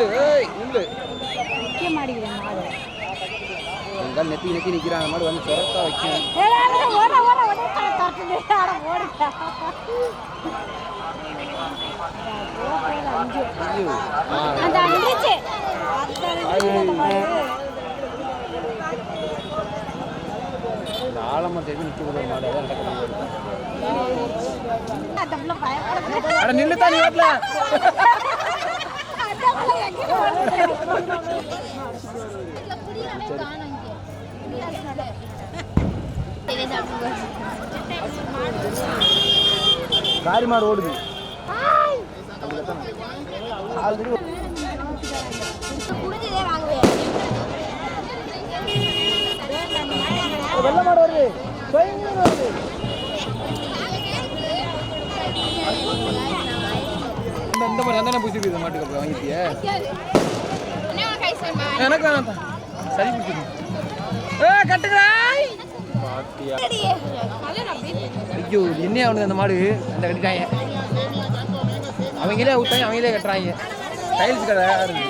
நில்லு ஏய் நில்லு நிற்க மாட்டேங்கிறேன் மாடு எங்க நெத்தி நெத்தி நிக்கிறான் அந்த மாதிரி வந்து சொரத்தா வைக்கும் ஏய், ஓட ஓட ஓட தலை தட்டுது அட ஓடுங்க அஞ்சு ஐயோ ஆ அந்த அஞ்சிச்சு இந்த ஆலமரம் தெரிஞ்சு நிக்க போகிற மாடு அதான் நடக்க அந்த பிள்ளை பயப்படுது அட நில்லு தான் நீ வாட்ல அந்த பிள்ளை காரி மாடு ஓடுது ஆல்ரெடி வெள்ள மாடு வருது. பயங்கர வருது. இந்த இந்த மாதிரி மாட்டுக்கு அப்புறம் வாங்கிட்டியே எனக்கு வேணாம் சரி பிடிச்சிருக்கு. ஏ கட்டுக்கிறாய் பாத்தியா? ஐயோ என்ன அவனுக்கு அந்த மாடு? அந்த கட்டிட்டாங்க. அவங்களே விட்டாங்க அவங்களே கட்டுறாங்க. டைல்ஸ் கடை இருக்கு.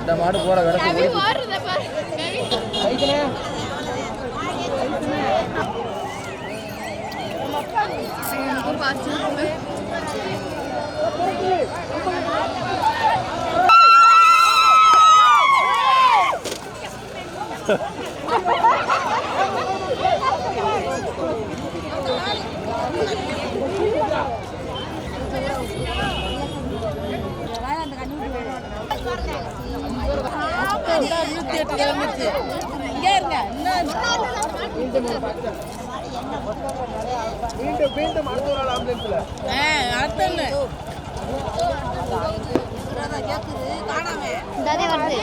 இந்த மாடு போற கிடக்கு கைக்கணே மீண்டும் மீண்டும் அடுத்த நாள் ஆம்புலன்ஸ்ல இந்தாதே வருது.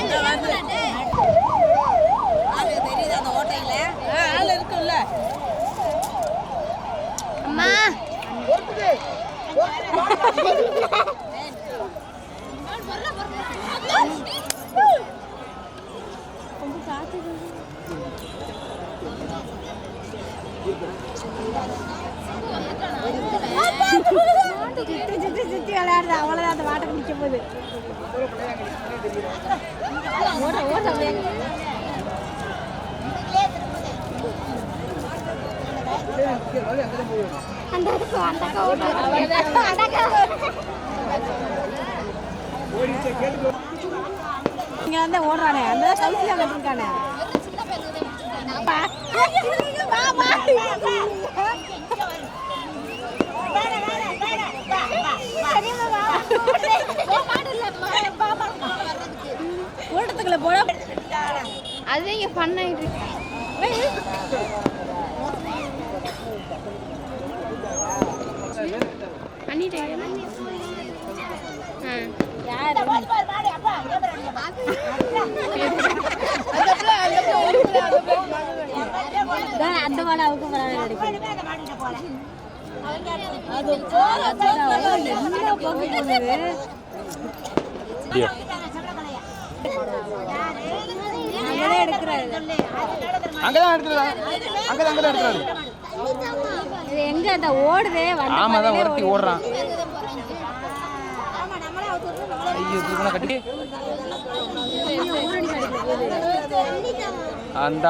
சுத்தி சுத்தி சுத்தி விளையாடுது அவ்வளோதான் அந்த மாட்டுக்கு நிற்க போகுது ஓட ஓட அந்த அந்த. இங்க வந்து ஓடுறானே அந்த சவுசியா கட்டிருக்கானே வா. வா, வா. ஓட்டத்துக்குள்ள போட அது இங்க ஃபன் ஆயிட்டு இருக்கு பண்ணிட்டேன் ஆ யாரு தான் அந்த மாடு அங்கதான் எடுக்கிறாரு. அங்கதான் அங்கதான் இது எங்க அந்த ஓடுதே? ஆமா தான் ஒருத்தி. ஓடுறான். ஐயோ போனா கட்டி. அந்த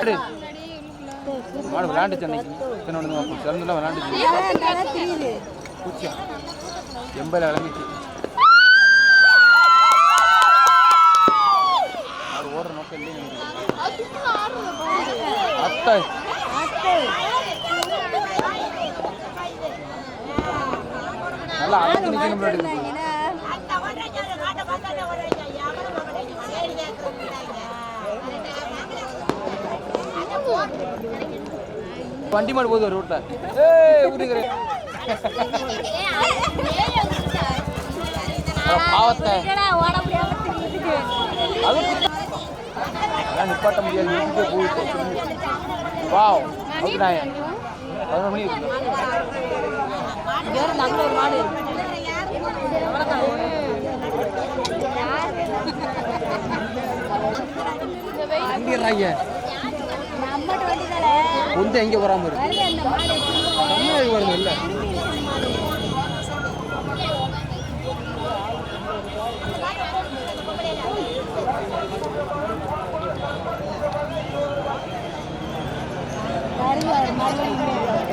விடு. மாடு விளையாண்டுச்சு அன்னைக்கு இத்தனை ஒன்று சிறந்துலாம் விளையாண்டுச்சு பூச்சியா? எண்பதுல விளங்கிச்சு. மாடு ஓடுற நோக்கம் இல்லையே அத்தை. நல்லா அழைச்சு நிற்கணும் வண்டி மாடு போகுது ரோட்ல ஏய் ஊருங்கிற பாவத்தை. அது நிப்பாட்ட முடியாது போயிட்டு வாவ். அப்படினாய எங்க வராம இருக்கு வருது இல்லை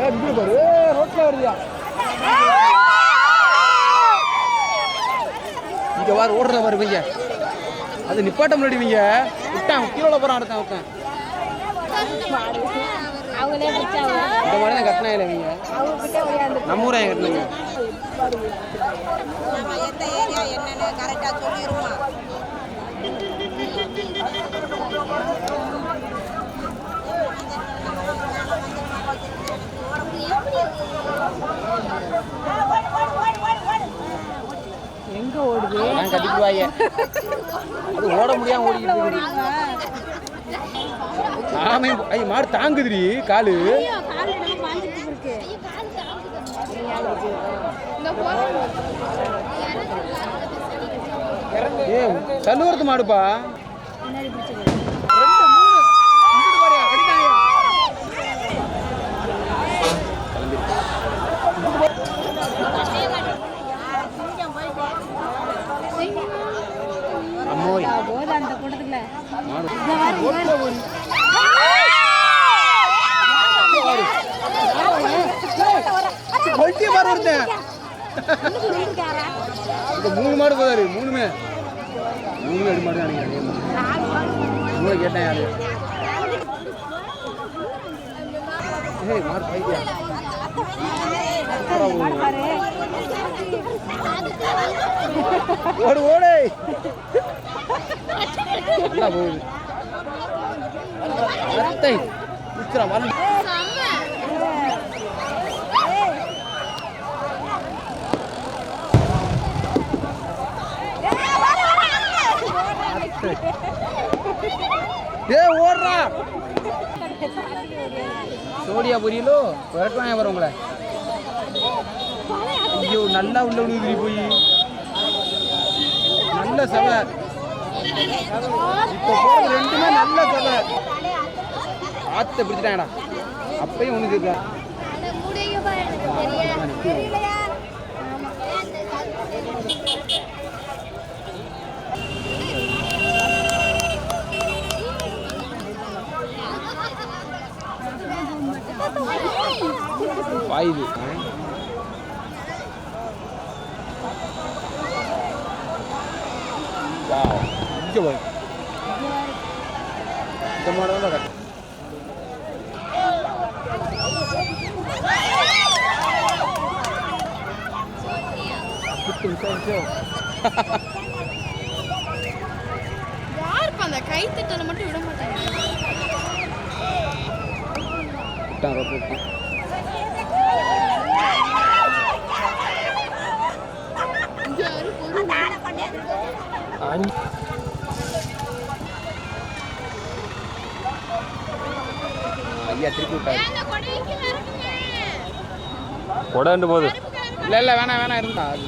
எப்படி பாரு ரோட்ல வருதியா இங்க வார ஓடுற வருவீங்க அது நிப்பாட்ட முன்னாடிவீங்க விட்டான் கீழே போறான் அடுத்தான் ஒருத்தன் இந்த மாதிரி தான் கட்டினா இல்லைங்க நம்ம ஊரா கட்டினீங்க நான் கட்டிக்குவாங்க அது ஓட முடியாம ஓடிக்கிட்டு ஆமே ஐய மாடு தாங்குதுடி காலு. ஏ தள்ளுவரத்து மாடுப்பா முன்னாடி பிடிச்சது ரெண்டு மூணு இங்கிட்டு பாரு, அடிட்டாங்க. அம்மோய் போது அந்த கூட்டத்துக்குள்ள மாடு இந்த வாரம் ஓட்டுல ஓடி. கொல்ட்டி மாடு ஒருத்தன் இருக்காரா இந்த மூணு மாடு போதாரு மூணுமே. மூணு அடி மாடு தான் மூணு கேட்டேன் யாரு? ஏய் மாடு பைக்கியா ஓடு ஓடு. நல்லா போகுது. அத்தை வரணும். ஏ ஓடுறா. சோடியா புரியலோ? விரட்டுவாங்க வரும் உங்களை? ஐயோ நல்லா உள்ள விழுகுது போய். நல்ல சவை. இப்போ போறது ரெண்டுமே நல்ல சவை. ஆத்த பிடிச்சிட்டாங்கடா. அப்பயும் ஒன்று இருக்கா அந்த முடிய தெரியல பாயுது. wow இங்க போய் இந்த மாடு தான் கட்டு. குத்து விசாரிச்சோம் யாருப்பா அந்த மட்டும் விட மாட்டாங்க யாரு பொருள் அஞ்சு ஐயா திருப்பி விட்டாரு. கொடாண்டு போகுது. இல்லை இல்லை வேணாம் வேணாம் இருந்தா. அது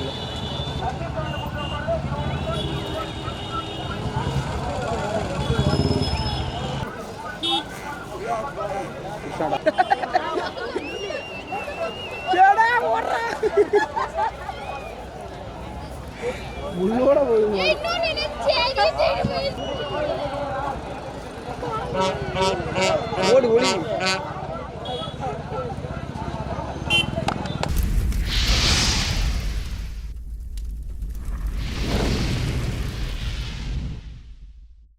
தேடி போய் ஓடு ஓடி